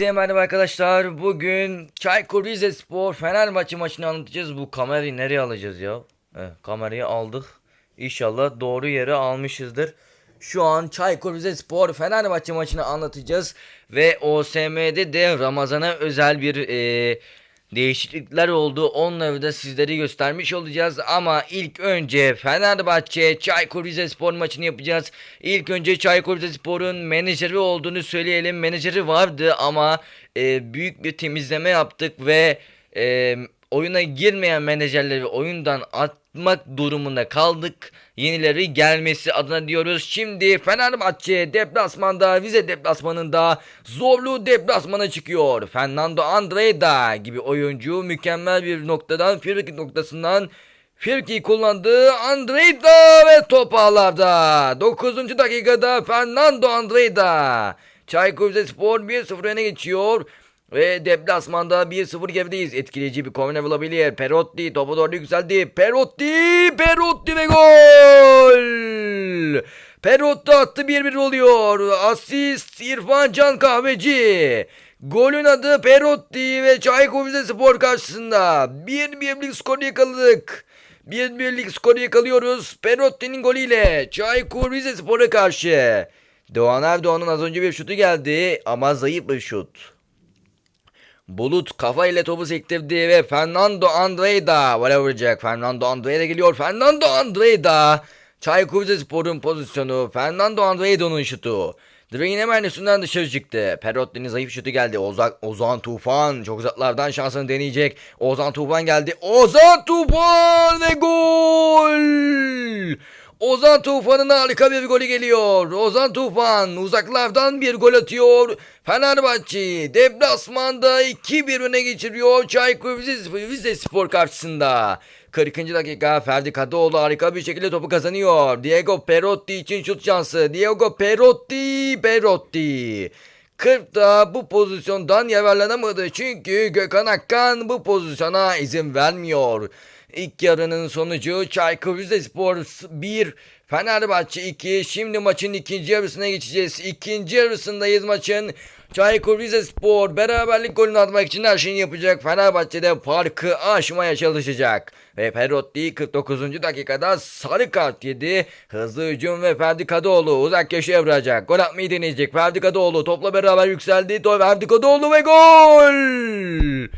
Herkese merhaba arkadaşlar. Bugün Çaykur Rizespor Fenerbahçe maçını anlatacağız. Bu kamerayı nereye alacağız ya? Evet, kamerayı aldık. İnşallah doğru yere almışızdır. Şu an Çaykur Rizespor Fenerbahçe maçını anlatacağız. Ve OSM'de de Ramazan'a özel bir eee, değişiklikler oldu. Onları da sizlere göstermiş olacağız. Ama ilk önce Fenerbahçe Çaykur Rizespor maçını yapacağız. İlk önce Çaykur Rizespor'un menajeri olduğunu söyleyelim. Menajeri vardı ama e, büyük bir temizleme yaptık ve e, oyuna girmeyen menajerleri oyundan atmak durumunda kaldık. Yenileri gelmesi adına diyoruz. Şimdi Fenerbahçe deplasmanda Rize deplasmanında zorlu deplasmana çıkıyor. Fernando Andreda gibi oyuncu mükemmel bir noktadan frikik noktasından Firki kullandı Andreda ve top ağlarda. 9. dakikada Fernando Andreda. Çaykur Rizespor 1-0 öne geçiyor. Ve deplasmanda 1-0 gerideyiz. Etkileyici bir korner bulabilir. Perotti topu doğru yükseldi. Perotti, Perotti ve gol. Perotti attı 1-1 oluyor. Asist İrfan Can Kahveci. Golün adı Perotti ve Çaykur Rizespor karşısında. 1-1'lik skor yakaladık. 1-1'lik skoru yakalıyoruz. Perotti'nin golüyle Çaykur Rizespor'a karşı. Doğan Erdoğan'ın az önce bir şutu geldi ama zayıf bir şut. Bulut kafa ile topu sektirdi ve Fernando Andreida vale vuracak. Fernando Andreida geliyor. Fernando Andreida. Çaykur Rizespor'un pozisyonu. Fernando Andreida'nın şutu. Direğin hemen üstünden dışarı çıktı. Perotti'nin zayıf şutu geldi. Ozan, Ozan Tufan çok uzaklardan şansını deneyecek. Ozan Tufan geldi. Ozan Tufan ve gol! Ozan Tufan'ın harika bir golü geliyor. Ozan Tufan uzaklardan bir gol atıyor. Fenerbahçe deplasmanda 2-1 öne geçiriyor Çaykur Rize- Rizespor karşısında. 40. dakika Ferdi Kadıoğlu harika bir şekilde topu kazanıyor. Diego Perotti için şut şansı. Diego Perotti, Perotti. 40'da bu pozisyondan yararlanamadı çünkü Gökhan Akkan bu pozisyona izin vermiyor. İlk yarının sonucu Çaykur Rizespor 1, Fenerbahçe 2. Şimdi maçın ikinci yarısına geçeceğiz. İkinci yarısındayız maçın. Çaykur Rizespor beraberlik golünü atmak için her şeyini yapacak. Fenerbahçe'de farkı aşmaya çalışacak. Ve Perotti 49. dakikada sarı kart yedi. Hızlı hücum ve Ferdi Kadıoğlu uzak köşeye vuracak. Gol atmayı deneyecek. Ferdi Kadıoğlu topla beraber yükseldi. Ferdi Kadıoğlu ve gol!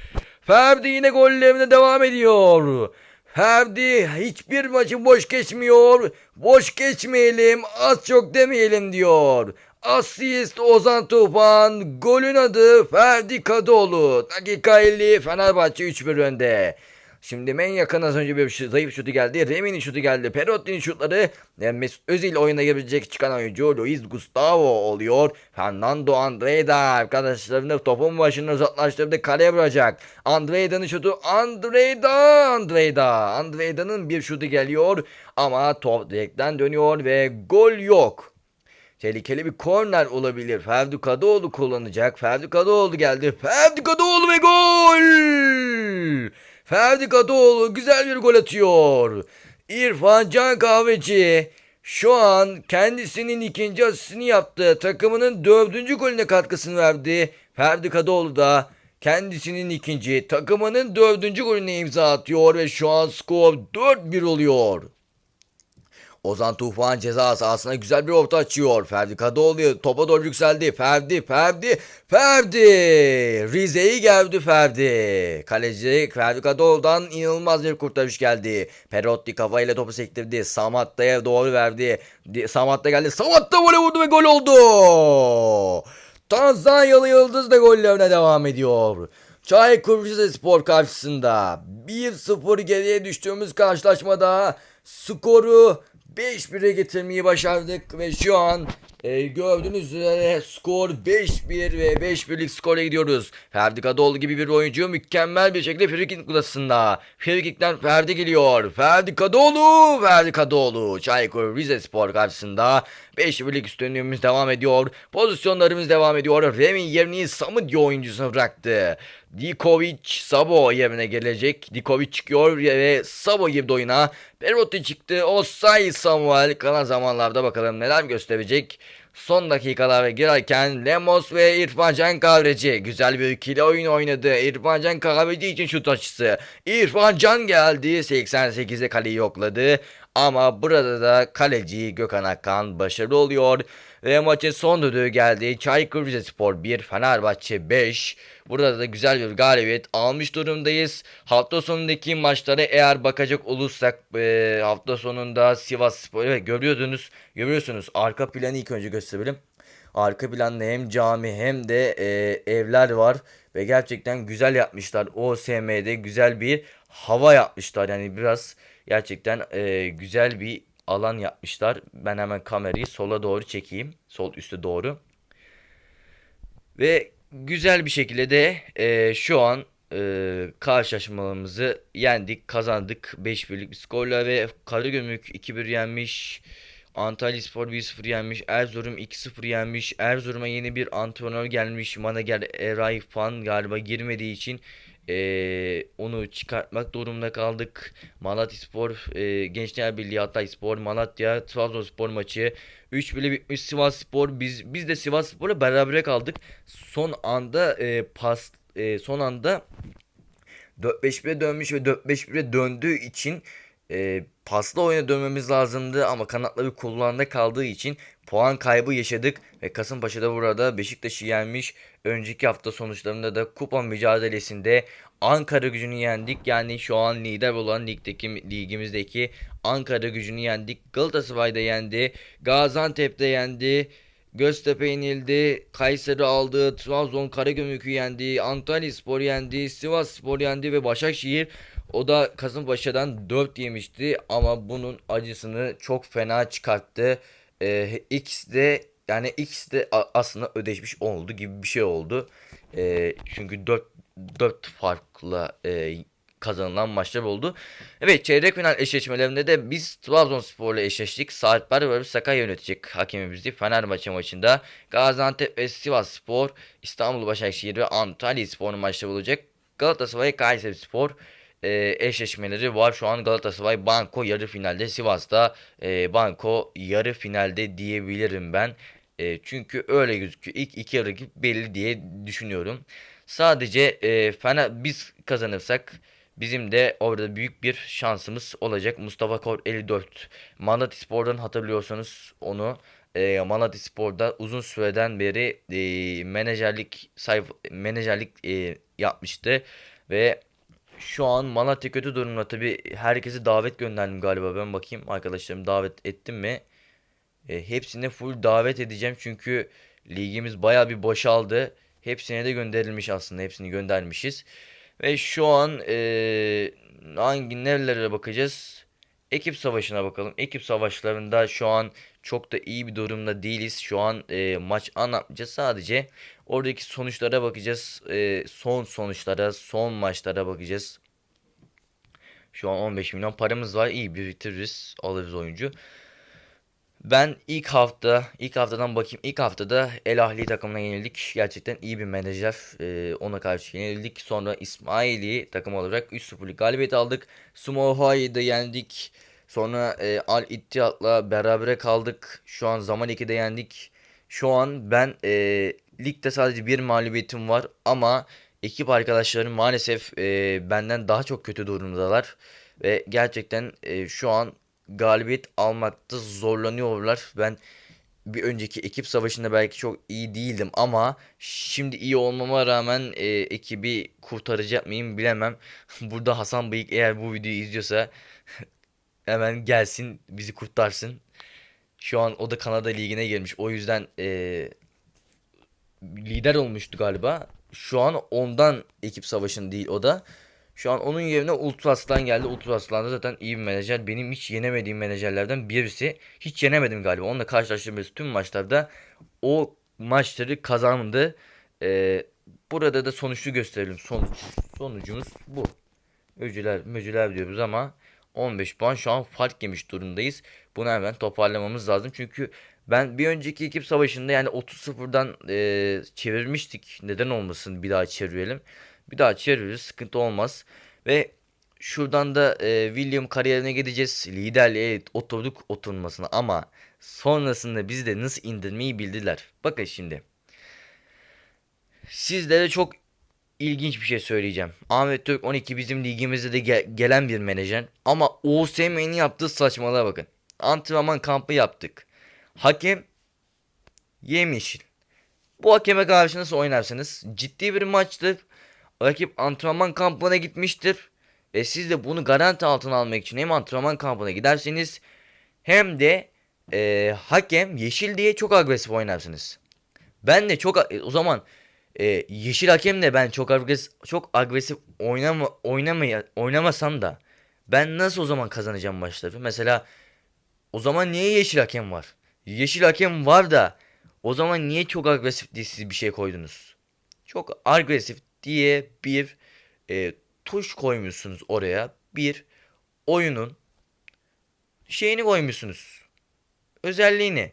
Ferdi yine gollerine devam ediyor. Ferdi hiçbir maçı boş geçmiyor. Boş geçmeyelim, az çok demeyelim diyor. Asist Ozan Tufan, golün adı Ferdi Kadıoğlu. Dakika 50 Fenerbahçe 3-1 önde. Şimdi en yakın az önce bir şu- zayıf şutu geldi. Remi'nin şutu geldi. Perotti'nin şutları e, Mesut Özil oyuna girebilecek çıkan oyuncu Luis Gustavo oluyor. Fernando Andreda arkadaşlarını topun başına uzaklaştırdı. Kaleye vuracak. Andreda'nın şutu Andreda Andreda. Andreda'nın bir şutu geliyor ama top direkten dönüyor ve gol yok. Tehlikeli bir korner olabilir. Ferdi Kadıoğlu kullanacak. Ferdi Kadıoğlu geldi. Ferdi Kadıoğlu ve gol! Ferdi Kadıoğlu güzel bir gol atıyor. İrfan Can Kahveci şu an kendisinin ikinci asistini yaptı. Takımının dördüncü golüne katkısını verdi. Ferdi Kadıoğlu da kendisinin ikinci, takımının dördüncü golüne imza atıyor ve şu an skor 4-1 oluyor. Ozan Tufan ceza sahasına güzel bir orta açıyor. Ferdi Kadıoğlu topa doğru yükseldi. Ferdi, Ferdi, Ferdi. Rize'yi geldi Ferdi. Kaleci Ferdi Kadıoğlu'dan inanılmaz bir kurtarış geldi. Perotti kafayla topu sektirdi. Samatta'ya doğru verdi. Di- Samatta geldi. Samatta vole vurdu ve gol oldu. Tanzanyalı Yıldız da gollerine devam ediyor. Çaykur Rizespor karşısında 1-0 geriye düştüğümüz karşılaşmada skoru 5-1'e getirmeyi başardık ve şu an e, gördüğünüz üzere skor 5-1 ve 5-1'lik skora gidiyoruz. Ferdi Kadıoğlu gibi bir oyuncu mükemmel bir şekilde frikik noktasında. Frikikten Ferdi geliyor. Ferdi Kadıoğlu, Ferdi Kadıoğlu. Çaykur Rizespor karşısında 5-1'lik üstünlüğümüz devam ediyor. Pozisyonlarımız devam ediyor. Remi yerini Samudio oyuncusuna bıraktı. Dikovic Sabo yerine gelecek. Dikovic çıkıyor ve Sabo girdi oyuna. Perotti çıktı. Osay Samuel kalan zamanlarda bakalım neler gösterecek. Son dakikalara girerken Lemos ve İrfan Can Kahveci güzel bir ikili oyun oynadı. İrfan Can Kahveci için şut açısı. İrfan Can geldi 88'e kaleyi yokladı. Ama burada da kaleci Gökhan Akkan başarılı oluyor. Ve maçın son düdüğü geldi. Çaykur Rizespor 1, Fenerbahçe 5. Burada da güzel bir galibiyet almış durumdayız. Hafta sonundaki maçlara eğer bakacak olursak e, hafta sonunda Sivas Spor evet, görüyordunuz. Görüyorsunuz arka planı ilk önce gösterelim. Arka planda hem cami hem de e, evler var ve gerçekten güzel yapmışlar. OSM'de güzel bir hava yapmışlar. Yani biraz gerçekten e, güzel bir alan yapmışlar. Ben hemen kamerayı sola doğru çekeyim. Sol üste doğru. Ve güzel bir şekilde de e, şu an e, karşılaşmalarımızı yendik, kazandık 5-1'lik bir skorla ve Karagümrük 2-1 yenmiş. Antalyaspor 1-0 yenmiş. Erzurum 2-0 yenmiş. Erzurum'a yeni bir antrenör gelmiş. Manager Eray Fan galiba girmediği için eee, onu çıkartmak durumunda kaldık. Malatyaspor, eee Gençler Birliği Hatayspor, Malatya, Trabzonspor maçı 3-1 bitmiş Sivasspor. Biz biz de Sivasspor'la berabere kaldık. Son anda eee, pas eee, son anda 4-5-1'e dönmüş ve 4-5-1'e döndüğü için e, paslı oyuna dönmemiz lazımdı ama kanatları kullanında kaldığı için puan kaybı yaşadık ve Kasımpaşa'da burada Beşiktaş'ı yenmiş. Önceki hafta sonuçlarında da kupa mücadelesinde Ankara gücünü yendik. Yani şu an lider olan ligdeki ligimizdeki Ankara gücünü yendik. Galatasaray'da yendi. Gaziantep'te yendi. Göztepe yenildi. Kayseri aldı. Trabzon Karagümrük'ü yendi. Antalyaspor yendi. Sivasspor yendi ve Başakşehir o da Kasımpaşa'dan 4 yemişti ama bunun acısını çok fena çıkarttı. Ee, X de yani X de aslında ödeşmiş oldu gibi bir şey oldu. Ee, çünkü 4 4 farklı e, kazanılan maçlar oldu. Evet çeyrek final eşleşmelerinde de biz Trabzonspor'la eşleştik. Saatler ve Sakarya yönetecek hakemimizdi. Fenerbahçe maçında Gaziantep ve Sivasspor, İstanbul Başakşehir ve Antalyaspor maçları olacak. Galatasaray Kayserispor e, eşleşmeleri var. Şu an Galatasaray Banko yarı finalde. Sivas'ta e, Banko yarı finalde diyebilirim ben. E, çünkü öyle gözüküyor. İlk iki yarı belli diye düşünüyorum. Sadece e, Fener biz kazanırsak bizim de orada büyük bir şansımız olacak. Mustafa Kor 54 Malatyaspor'dan hatırlıyorsanız onu e, Malatyaspor'da uzun süreden beri e, menajerlik sayf menajerlik e, yapmıştı ve şu an Malatya kötü durumda. Tabi herkesi davet gönderdim galiba. Ben bakayım arkadaşlarım davet ettim mi? E, hepsine full davet edeceğim. Çünkü ligimiz baya bir boşaldı. Hepsine de gönderilmiş aslında. Hepsini göndermişiz. Ve şu an e, hangi nerelere bakacağız? Ekip savaşına bakalım. Ekip savaşlarında şu an çok da iyi bir durumda değiliz. Şu an e, maç anlatmayacağız. Sadece oradaki sonuçlara bakacağız. E, son sonuçlara, son maçlara bakacağız. Şu an 15 milyon paramız var. İyi bir bitiririz. Alırız oyuncu. Ben ilk hafta, ilk haftadan bakayım. İlk haftada El Ahli takımına yenildik. Gerçekten iyi bir menajer. Ee, ona karşı yenildik. Sonra İsmaili takım olarak 3-0'lık galibiyet aldık. Sumoha'yı da yendik. Sonra e, Al İttihat'la berabere kaldık. Şu an Zaman 2'de yendik. Şu an ben e, ligde sadece bir mağlubiyetim var ama ekip arkadaşlarım maalesef e, benden daha çok kötü durumdalar. Ve gerçekten e, şu an galibiyet almakta zorlanıyorlar. Ben bir önceki ekip savaşında belki çok iyi değildim ama şimdi iyi olmama rağmen e, ekibi kurtaracak mıyım bilemem. Burada Hasan Bıyık eğer bu videoyu izliyorsa hemen gelsin bizi kurtarsın. Şu an o da Kanada Ligi'ne girmiş. O yüzden e, lider olmuştu galiba. Şu an ondan ekip savaşın değil o da. Şu an onun yerine Ultraslan geldi. Ultraslan da zaten iyi bir menajer. Benim hiç yenemediğim menajerlerden birisi. Hiç yenemedim galiba. Onunla karşılaştığımız tüm maçlarda o maçları kazandı. Ee, burada da sonuçlu gösterelim. Sonuç sonucumuz bu. Öcüler, möcüler diyoruz ama 15 puan şu an fark yemiş durumdayız. Bunu hemen toparlamamız lazım. Çünkü ben bir önceki ekip savaşında yani 30-0'dan e, çevirmiştik. Neden olmasın bir daha çevirelim. Bir daha çeviririz sıkıntı olmaz. Ve şuradan da e, William kariyerine gideceğiz. Liderliğe oturduk oturmasına ama sonrasında bizi de nasıl indirmeyi bildiler. Bakın şimdi. Sizlere çok ilginç bir şey söyleyeceğim. Ahmet Türk 12 bizim ligimizde de ge- gelen bir menajer. Ama OSM'nin yaptığı saçmalığa bakın. Antrenman kampı yaptık. Hakem yemyeşil. Bu hakeme karşı nasıl oynarsınız? Ciddi bir maçtır. Rakip antrenman kampına gitmiştir. Ve siz de bunu garanti altına almak için hem antrenman kampına gidersiniz hem de e, hakem yeşil diye çok agresif oynarsınız. Ben de çok e, o zaman e, yeşil hakem de ben çok agresif çok agresif oynama oynamaya oynamasam da ben nasıl o zaman kazanacağım maçları? Mesela o zaman niye yeşil hakem var? Yeşil hakem var da o zaman niye çok agresif diye siz bir şey koydunuz? Çok agresif diye bir e, tuş koymuşsunuz oraya. Bir oyunun şeyini koymuşsunuz. Özelliğini.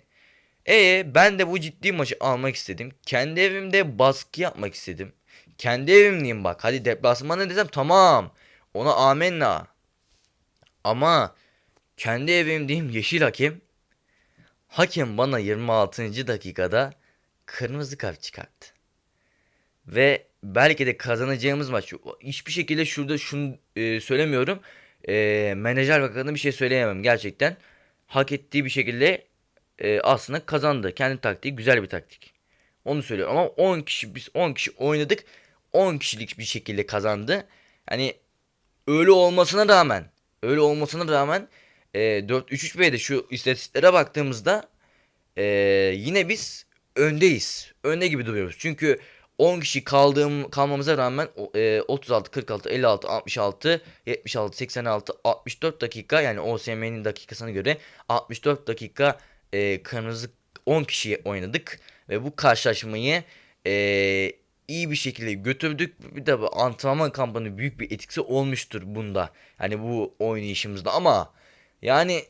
E ben de bu ciddi maçı almak istedim. Kendi evimde baskı yapmak istedim. Kendi evimdeyim bak. Hadi deplasmana desem tamam. Ona amenna. Ama kendi evimdeyim yeşil hakem. Hakem bana 26. dakikada kırmızı kart çıkarttı. Ve belki de kazanacağımız maç. Hiçbir şekilde şurada şunu e, söylemiyorum. E, menajer hakkında bir şey söyleyemem gerçekten. Hak ettiği bir şekilde e, aslında kazandı. Kendi taktiği güzel bir taktik. Onu söylüyorum ama 10 kişi biz 10 kişi oynadık. 10 kişilik bir şekilde kazandı. Hani öyle olmasına rağmen öyle olmasına rağmen e, 4-3-3-B'de şu istatistiklere baktığımızda e, yine biz öndeyiz. Önde gibi duruyoruz. Çünkü 10 kişi kaldığım kalmamıza rağmen e, 36, 46, 56, 66, 76, 86, 64 dakika yani OSM'nin dakikasına göre 64 dakika e, kırmızı 10 kişi oynadık ve bu karşılaşmayı e, iyi bir şekilde götürdük. Bir de bu antrenman kampının büyük bir etkisi olmuştur bunda. Hani bu oynayışımızda ama yani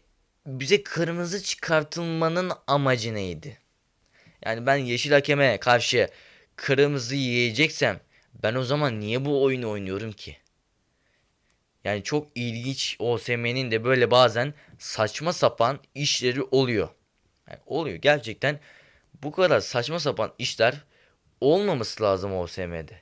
bize kırmızı çıkartılmanın amacı neydi? Yani ben yeşil hakeme karşı kırmızı yiyeceksem ben o zaman niye bu oyunu oynuyorum ki? Yani çok ilginç OSM'nin de böyle bazen saçma sapan işleri oluyor. Yani oluyor gerçekten bu kadar saçma sapan işler olmaması lazım OSM'de.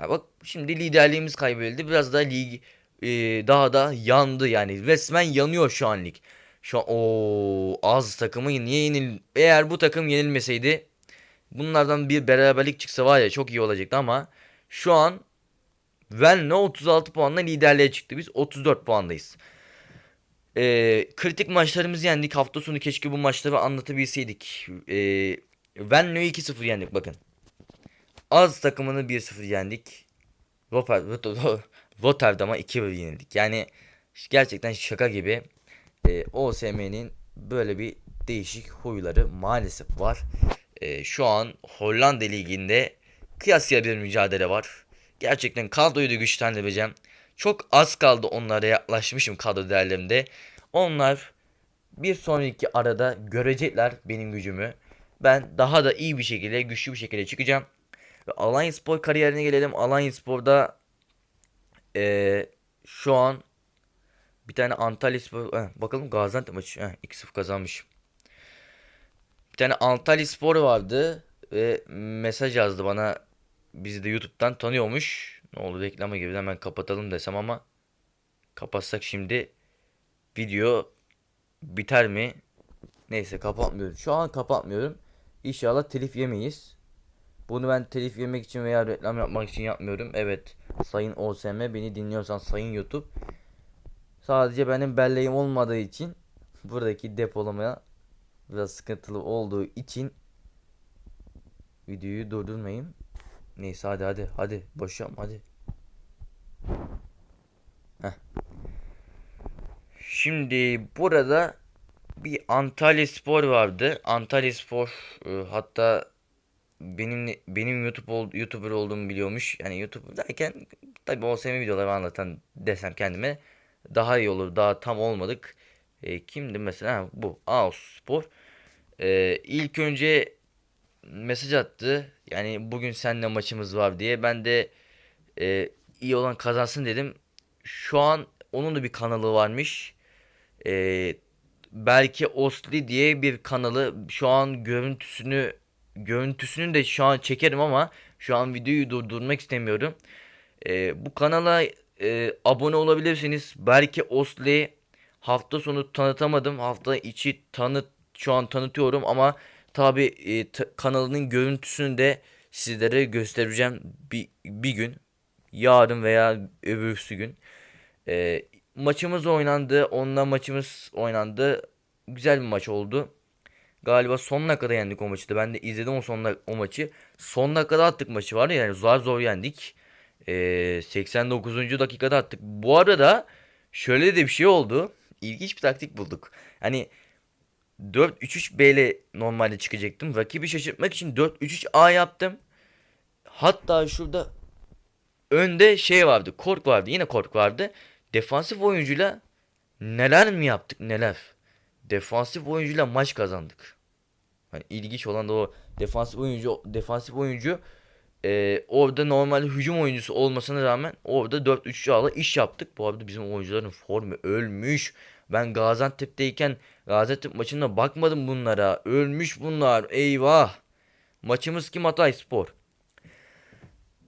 Ya bak şimdi liderliğimiz kaybedildi. Biraz daha lig e, daha da yandı yani. Resmen yanıyor şu an lig. Şu an o az takımı niye yenil eğer bu takım yenilmeseydi bunlardan bir beraberlik çıksa var ya çok iyi olacaktı ama şu an Venlo 36 puanla liderliğe çıktı. Biz 34 puandayız. Ee, kritik maçlarımızı yendik. Hafta sonu keşke bu maçları anlatabilseydik. Ee, Venlo'yu 2-0 yendik bakın. Az takımını 1-0 yendik. Roper, Rotterdam'a 2-1 yenildik. Yani gerçekten şaka gibi. Ee, OSM'nin böyle bir değişik huyları maalesef var. Ee, şu an Hollanda Ligi'nde kıyasıya bir mücadele var. Gerçekten kadroyu da güçlendireceğim. Çok az kaldı onlara yaklaşmışım kadro değerlerimde. Onlar bir sonraki arada görecekler benim gücümü. Ben daha da iyi bir şekilde, güçlü bir şekilde çıkacağım. Ve Alanya Spor kariyerine gelelim. Alanya Spor'da eee, şu an bir tane Antalya Spor, eh, bakalım Gaziantep maçı eh, 2-0 kazanmış. Tane Antalya Spor vardı ve mesaj yazdı bana. Bizi de YouTube'dan tanıyormuş. Ne oldu reklama girdi hemen kapatalım desem ama kapatsak şimdi video biter mi? Neyse kapatmıyorum. Şu an kapatmıyorum. İnşallah telif yemeyiz. Bunu ben telif yemek için veya reklam yapmak için yapmıyorum. Evet. Sayın OSM beni dinliyorsan Sayın YouTube. Sadece benim belleğim olmadığı için buradaki depolamaya biraz sıkıntılı olduğu için videoyu durdurmayayım. Neyse hadi hadi hadi boş hadi. Heh. Şimdi burada bir Antalya Spor vardı. Antalya Spor e, hatta benim benim YouTube ol, YouTuber olduğumu biliyormuş. Yani YouTube derken tabii OSM videoları anlatan desem kendime daha iyi olur. Daha tam olmadık. E, kimdi mesela? Bu Ağustos Spor. E, ilk önce mesaj attı. Yani bugün seninle maçımız var diye. Ben de e, iyi olan kazansın dedim. şu an onun da bir kanalı varmış. Ee, belki Osli diye bir kanalı şu an görüntüsünü görüntüsünü de şu an çekerim ama şu an videoyu durdurmak istemiyorum. Ee, bu kanala e, abone olabilirsiniz. Belki Osli hafta sonu tanıtamadım. Hafta içi tanıt şu an tanıtıyorum ama tabi e, kanalının görüntüsünü de sizlere göstereceğim bir, bir gün. Yarın veya öbürsü gün. Ee, maçımız oynandı. Onunla maçımız oynandı. Güzel bir maç oldu. Galiba sonuna kadar yendik o maçı da. Ben de izledim o sonuna o maçı. Sonuna kadar attık maçı var ya yani zor zor yendik. Ee, 89. dakikada attık. Bu arada şöyle de bir şey oldu. İlginç bir taktik bulduk. Hani 4-3-3 B ile normalde çıkacaktım. Rakibi şaşırtmak için 4-3-3 A yaptım. Hatta şurada önde şey vardı. Kork vardı. Yine Kork vardı. Defansif oyuncuyla neler mi yaptık neler. Defansif oyuncuyla maç kazandık. Hani ilginç olan da o defansif oyuncu defansif oyuncu e, orada normalde hücum oyuncusu olmasına rağmen orada 4-3 ala iş yaptık. Bu arada bizim oyuncuların formu ölmüş. Ben Gaziantep'teyken Gaziantep maçında bakmadım bunlara. Ölmüş bunlar. Eyvah. Maçımız kim Hatay Spor.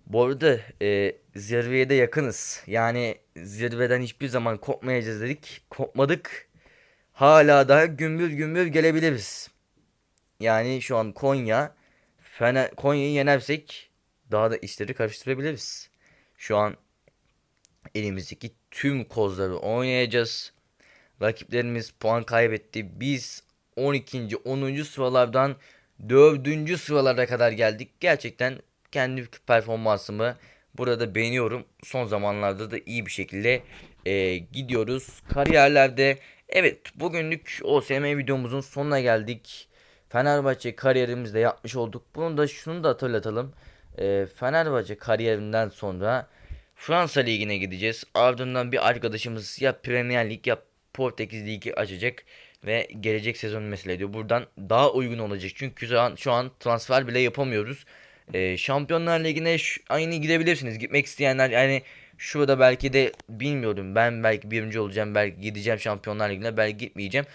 Bu arada e, zirveye de yakınız. Yani zirveden hiçbir zaman kopmayacağız dedik. Kopmadık. Hala daha gümbür gümbür gelebiliriz. Yani şu an Konya Fener, Konya'yı yenersek daha da işleri karıştırabiliriz. Şu an elimizdeki tüm kozları oynayacağız. Rakiplerimiz puan kaybetti. Biz 12. 10. sıralardan 4. sıralara kadar geldik. Gerçekten kendi performansımı burada beğeniyorum. Son zamanlarda da iyi bir şekilde e, gidiyoruz. Kariyerlerde evet bugünlük OSM videomuzun sonuna geldik. Fenerbahçe kariyerimizde yapmış olduk. Bunu da şunu da hatırlatalım. E, Fenerbahçe kariyerinden sonra Fransa Ligi'ne gideceğiz. Ardından bir arkadaşımız ya Premier Lig ya Portekiz Ligi açacak ve gelecek sezon mesele ediyor. Buradan daha uygun olacak. Çünkü şu an, şu an transfer bile yapamıyoruz. Ee, Şampiyonlar Ligi'ne aynı gidebilirsiniz. Gitmek isteyenler yani şurada belki de bilmiyorum. Ben belki birinci olacağım. Belki gideceğim Şampiyonlar Ligi'ne. Belki gitmeyeceğim.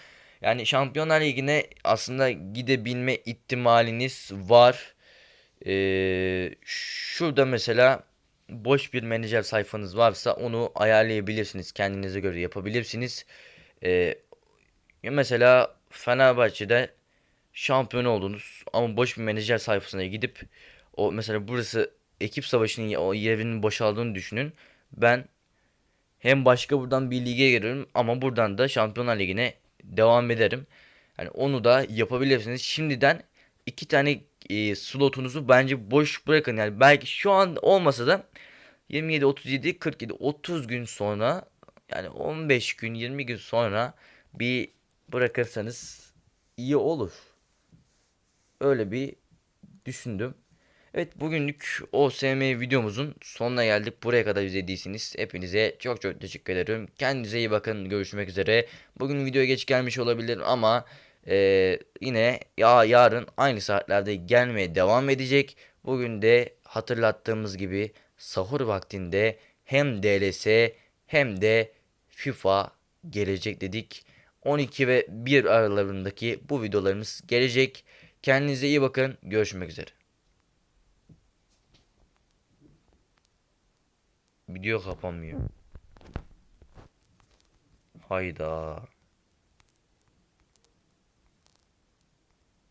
Yani Şampiyonlar Ligi'ne aslında gidebilme ihtimaliniz var. Ee, şurada mesela boş bir menajer sayfanız varsa onu ayarlayabilirsiniz. Kendinize göre yapabilirsiniz. Ya mesela Fenerbahçe'de şampiyon oldunuz ama boş bir menajer sayfasına gidip o mesela burası ekip savaşının o yerinin boşaldığını düşünün. Ben hem başka buradan bir lige giriyorum ama buradan da Şampiyonlar Ligi'ne devam ederim. Yani onu da yapabilirsiniz. Şimdiden iki tane e, slotunuzu bence boş bırakın. Yani belki şu an olmasa da 27, 37, 47, 30 gün sonra yani 15 gün, 20 gün sonra bir bırakırsanız iyi olur. Öyle bir düşündüm. Evet bugünlük OSM videomuzun sonuna geldik. Buraya kadar izlediyseniz hepinize çok çok teşekkür ederim. Kendinize iyi bakın. Görüşmek üzere. Bugün video geç gelmiş olabilir ama e, yine ya yarın aynı saatlerde gelmeye devam edecek. Bugün de hatırlattığımız gibi sahur vaktinde hem DLS hem de FIFA gelecek dedik. 12 ve 1 aralarındaki bu videolarımız gelecek. Kendinize iyi bakın. Görüşmek üzere. Video kapanmıyor. Hayda.